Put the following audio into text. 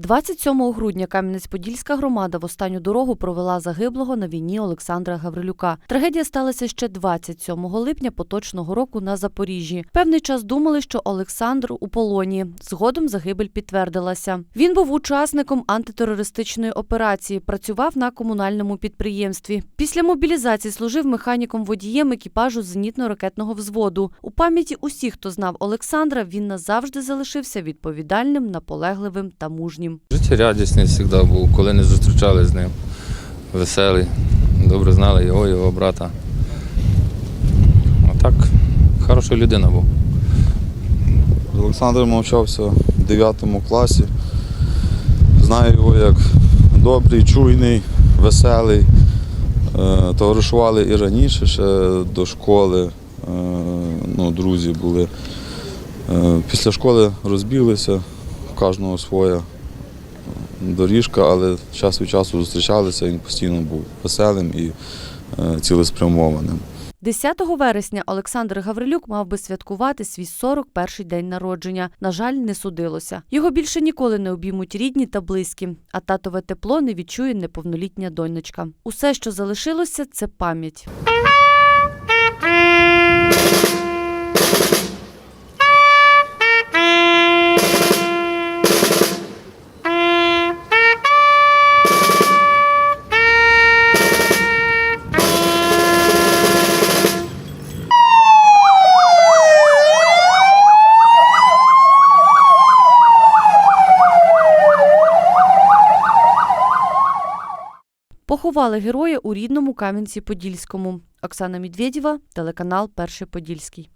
27 грудня Кам'янець-Подільська громада в останню дорогу провела загиблого на війні Олександра Гаврилюка. Трагедія сталася ще 27 липня поточного року на Запоріжжі. Певний час думали, що Олександр у полоні. Згодом загибель підтвердилася. Він був учасником антитерористичної операції, працював на комунальному підприємстві. Після мобілізації служив механіком водієм екіпажу зенітно-ракетного взводу. У пам'яті усіх, хто знав Олександра, він назавжди залишився відповідальним, наполегливим та мужнім. Життєрядісний завжди був, коли не зустрічали з ним. Веселий. Добре знали його, його брата. А так, хороша людина був. З Олександром навчався в 9 класі. Знаю його як добрий, чуйний, веселий. Е, Товаришували і раніше, ще до школи. Е, Ну, друзі були. Е, Після школи розбіглися, в кожного своя доріжка, але час від часу зустрічалися, він постійно був веселим і е, цілеспрямованим. 10 вересня Олександр Гаврилюк мав би святкувати свій 41-й день народження. На жаль, не судилося. Його більше ніколи не обіймуть рідні та близькі, а татове тепло не відчує неповнолітня донечка. Усе, що залишилося, це пам'ять. Поховали героя у рідному Кам'янці-Подільському. Оксана Медведєва, телеканал Перший Подільський.